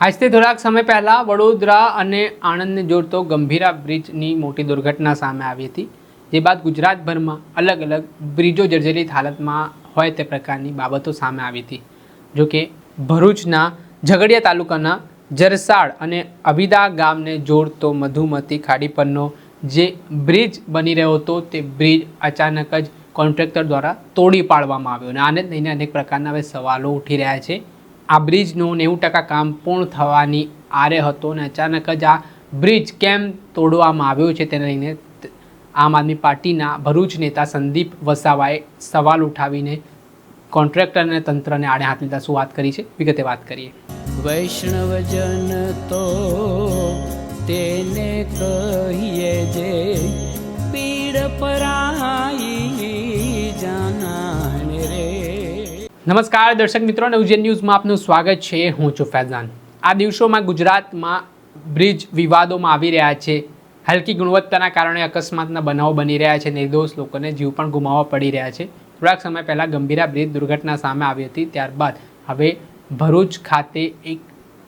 આજથી થોડાક સમય પહેલાં વડોદરા અને આણંદને જોડતો ગંભીરા બ્રિજની મોટી દુર્ઘટના સામે આવી હતી, જે બાદ ગુજરાતભરમાં અલગ અલગ બ્રિજો જર્જરિત હાલતમાં હોય તે પ્રકારની બાબતો સામે આવી હતી. જોકે ભરૂચના ઝઘડિયા તાલુકાના જરસાડ અને અભિદા ગામને જોડતો મધુમતી ખાડી પરનો જે બ્રિજ બની રહ્યો હતો, તે બ્રિજ અચાનક જ કોન્ટ્રાક્ટર દ્વારા તોડી પાડવામાં આવ્યો અને આને જ લઈને અનેક પ્રકારના હવે સવાલો ઉઠી રહ્યા છે. આ બ્રિજનું નેવું ટકા કામ પૂર્ણ થવાની આરે હતો અને અચાનક જ આ બ્રિજ કેમ તોડવામાં આવ્યો છે તેને લઈને આમ આદમી પાર્ટીના ભરૂચ નેતા સંદીપ વસાવાએ સવાલ ઉઠાવીને કોન્ટ્રાક્ટર અને તંત્રને આડે હાથ લીધા. શું વાત કરી છે? વિગતે વાત કરીએ. વૈષ્ણવજન તો તેને કહીએ જે નમસ્કાર, દર્શક મિત્રો ઉજ્જૈન ન્યૂઝમાં આપનું સ્વાગત છે. હું છું ફૈઝાન. આ દિવસોમાં ગુજરાતમાં બ્રિજ વિવાદોમાં આવી રહ્યા છે. હલકી ગુણવત્તાના કારણે અકસ્માતના બનાવો બની રહ્યા છે. નિર્દોષ લોકોને જીવ પણ ગુમાવવા પડી રહ્યા છે. થોડાક સમય પહેલાં ગંભીરા બ્રિજ દુર્ઘટના સામે આવી હતી. ત્યારબાદ હવે ભરૂચ ખાતે એક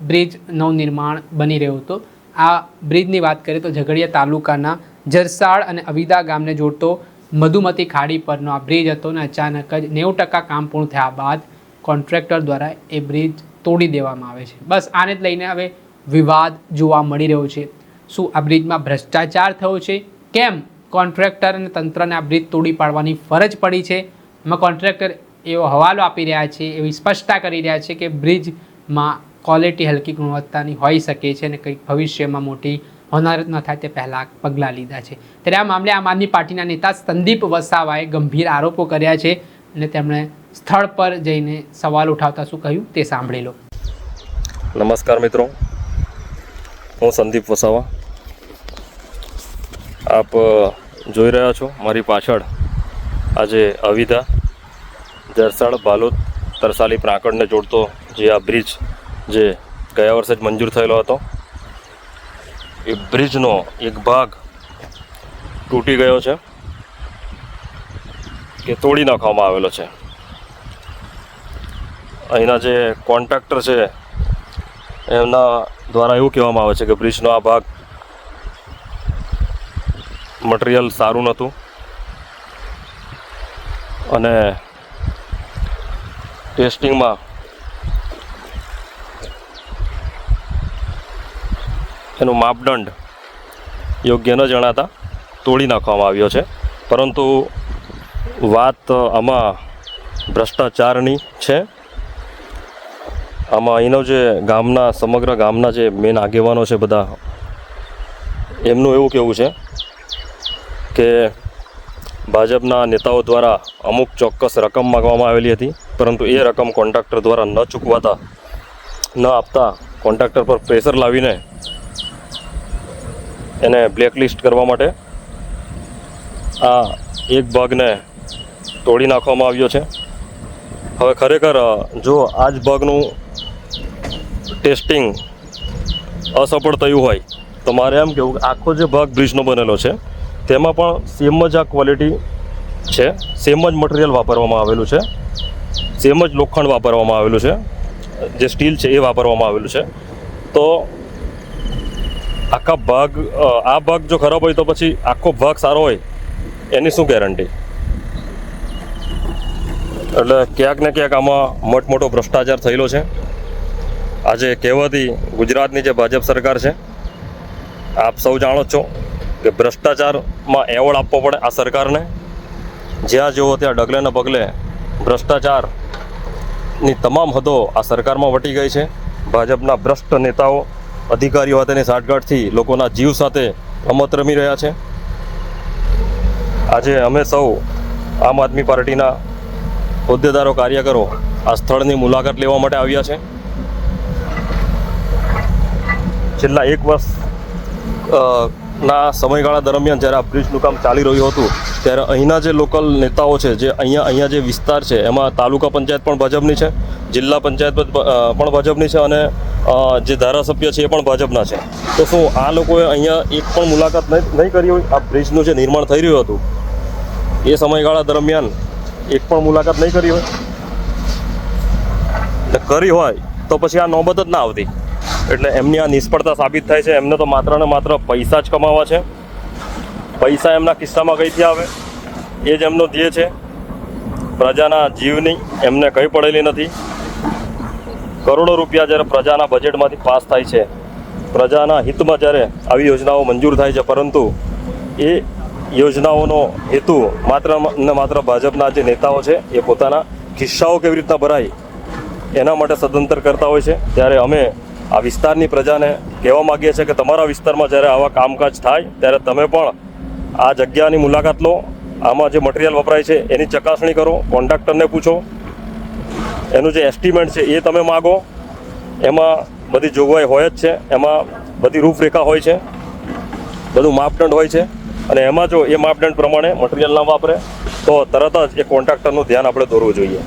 બ્રિજનું નિર્માણ બની રહ્યો હતો. આ બ્રિજની વાત કરીએ તો ઝઘડિયા તાલુકાના જરસાડ અને અવિદા ગામને જોડતો મધુમતી ખાડી પરનો આ બ્રિજ હતો અને અચાનક જ નેવું ટકા કામ પૂર્ણ થયા બાદ કોન્ટ્રાક્ટર દ્વારા એ બ્રિજ તોડી દેવામાં આવે છે. બસ આને જ લઈને હવે વિવાદ જોવા મળી રહ્યો છે. શું આ બ્રિજમાં ભ્રષ્ટાચાર થયો છે? કેમ કોન્ટ્રાક્ટર અને તંત્રને આ બ્રિજ તોડી પાડવાની ફરજ પડી છે? એમાં કોન્ટ્રાક્ટર એવો હવાલો આપી રહ્યા છે, એવી સ્પષ્ટતા કરી રહ્યા છે કે બ્રિજમાં ક્વોલિટી હલકી ગુણવત્તાની હોઈ શકે છે અને કંઈક ભવિષ્યમાં મોટી હોનારત ન થાય તે પહેલાં પગલાં લીધા છે. ત્યારે આ મામલે આમ આદમી પાર્ટીના નેતા સંદીપ વસાવાએ ગંભીર આરોપો કર્યા છે અને તેમણે સ્થળ પર જઈને સવાલ ઉઠાવતા શું કહ્યું તે સાંભળી લો. નમસ્કાર મિત્રો. હું સંદીપ વસાવા. આપ જોઈ રહ્યા છો મારી પાછળ આજે અવિધા જરસાડ બાલોદ, તરસાલી પ્રાંકડને જોડતો જે આ બ્રિજ જે ગયા વર્ષે જ મંજૂર થયેલો હતો. એ બ્રિજનો એક ભાગ તૂટી ગયો છે કે તોડી નાખવામાં આવેલો છે. અહીંના જે કોન્ટ્રાક્ટર છે, એમના દ્વારા એવું કહેવામાં આવે છે કે બ્રિજનો આ ભાગ મટીરિયલ સારું નહોતું અને ટેસ્ટિંગમાં એનું માપદંડ યોગ્ય ન જણાતા તોડી નાખવામાં આવ્યો છે. પરંતુ વાત આમાં ભ્રષ્ટાચારની છે. આમાં અહીંનો જે ગામના, સમગ્ર ગામના જે મેન આગેવાનો છે બધા, એમનું એવું કહેવું છે કે ભાજપના નેતાઓ દ્વારા અમુક ચોક્કસ રકમ માગવામાં આવેલી હતી. પરંતુ એ રકમ કોન્ટ્રાક્ટર દ્વારા ન ચૂકવાતા, ન આપતા કોન્ટ્રાક્ટર પર પ્રેશર લાવીને એને બ્લેકલિસ્ટ કરવા માટે આ એક ભાગને તોડી નાખવામાં આવ્યો છે. હવે ખરેખર જો આ જ ભાગનું ટેસ્ટિંગ અસફળ થયું હોય, તો મારે એમ કહેવું કે આખો જે ભાગ બ્રિજનો બનેલો છે, તેમાં પણ સેમ જ આ ક્વોલિટી છે સેમ જ મટીરિયલ વાપરવામાં આવેલું છે સેમ જ લોખંડ વાપરવામાં આવેલું છે, જે સ્ટીલ છે એ વાપરવામાં આવેલું છે. તો આખા ભાગ આ ભાગ જો ખરાબ હોય તો પછી આખો ભાગ સારો હોય, એની શું ગેરંટી એટલે ક્યાંક ને ક્યાંક આમાં મોટમોટો ભ્રષ્ટાચાર થયેલો છે. આજે કહેવાતી ગુજરાતની જે ભાજપ સરકાર છે, આપ સૌ જાણો છો કે ભ્રષ્ટાચારમાં એવોર્ડ આપવો પડે આ સરકારને. જ્યાં જુઓ ત્યાં ડગલે ને પગલે ભ્રષ્ટાચારની તમામ હદો આ સરકારમાં વટી ગઈ છે. ભાજપના ભ્રષ્ટ નેતાઓ અધિકારીઓ સાથેની સાઠગાંઠથી લોકોના જીવ સાથે રમત રમી રહ્યા છે. આજે અમે સૌ આમ આદમી પાર્ટીના હોદ્દેદારો, કાર્યકરો આ સ્થળની મુલાકાત લેવા માટે આવ્યા છે. છેલ્લા એક વર્ષ ના સમયગાળા દરમિયાન જ્યારે આ બ્રિજનું કામ ચાલી રહ્યું હતું, ત્યારે અહીંના જે લોકલ નેતાઓ છે, જે અહીંયા અહીંયા જે વિસ્તાર છે, એમાં તાલુકા પંચાયત પણ ભાજપની છે, જિલ્લા પંચાયત પણ ભાજપની છે અને જે ધારાસભ્ય છે એ પણ ભાજપના છે. તો શું આ લોકોએ અહીંયા એક પણ મુલાકાત નહીં કરી હોય? આ બ્રિજનું જે નિર્માણ થઈ રહ્યું હતું, એ સમયગાળા દરમિયાન એક પણ મુલાકાત નહીં કરી હોય? કરી હોય તો પછી આ નોબત જ ના આવતી. એટલે એમની આ નિષ્ફળતા સાબિત થાય છે. એમને તો માત્ર ને માત્ર પૈસા જ કમાવા છે. પૈસા એમના કિસ્સામાં કઈથી આવે એ જ એમનો ધ્યેય છે. પ્રજાના જીવની એમને કંઈ પડેલી નથી. કરોડો રૂપિયા જ્યારે પ્રજાના બજેટમાંથી પાસ થાય છે. પ્રજાના હિતમાં જ્યારે આવી યોજનાઓ મંજૂર થાય છે. પરંતુ એ યોજનાઓનો હેતુ માત્ર ને માત્ર ભાજપના જે નેતાઓ છે, એ પોતાના ખિસ્સાઓ કેવી રીતના ભરાય એના માટે સદંતર કરતા હોય છે. ત્યારે અમે આ વિસ્તારની પ્રજાને કહેવા માગીએ છીએ કે તમારા વિસ્તારમાં જ્યારે આવા કામકાજ થાય, ત્યારે તમે પણ આ જગ્યાની મુલાકાત લો. આમાં જે મટીરિયલ વપરાય છે, એની ચકાસણી કરો. કોન્ટ્રાક્ટરને પૂછો. એનું જે એસ્ટિમેટ છે, એ તમે માગો. એમાં બધી જોગવાઈ હોય જ છે. એમાં બધી રૂપરેખા હોય છે. બધું માપદંડ હોય છે. અને એમાં જો એ માપદંડ પ્રમાણે મટીરિયલ ના વાપરે, તો તરત જ એ કોન્ટ્રાક્ટરનું ધ્યાન આપણે દોરવું જોઈએ.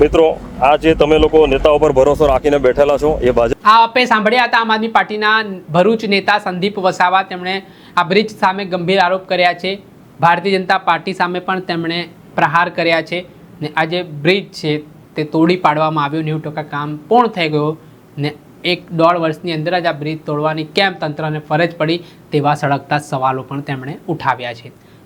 મિત્રો, આ જે તમે લોકો નેતાઓ પર ભરોસો રાખીને બેઠેલા છો, એ ભાજપ આ આપે સાંભળ્યા હતા આમ આદમી પાર્ટીના ભરૂચ નેતા સંદીપ વસાવા. તેમણે આ બ્રિજ સામે ગંભીર આરોપ કર્યા છે. ભારતીય જનતા પાર્ટી સામે પણ તેમણે પ્રહાર કર્યા છે. ને આ જે બ્રિજ છે, તે તોડી પાડવામાં આવ્યો. નેવું ટકા કામ પૂર્ણ થઈ ગયો. ને એક દોઢ વર્ષની અંદર જ આ બ્રિજ તોડવાની કેમ તંત્રને ફરજ પડી તેવા સળગતા સવાલો પણ તેમણે ઉઠાવ્યા છે.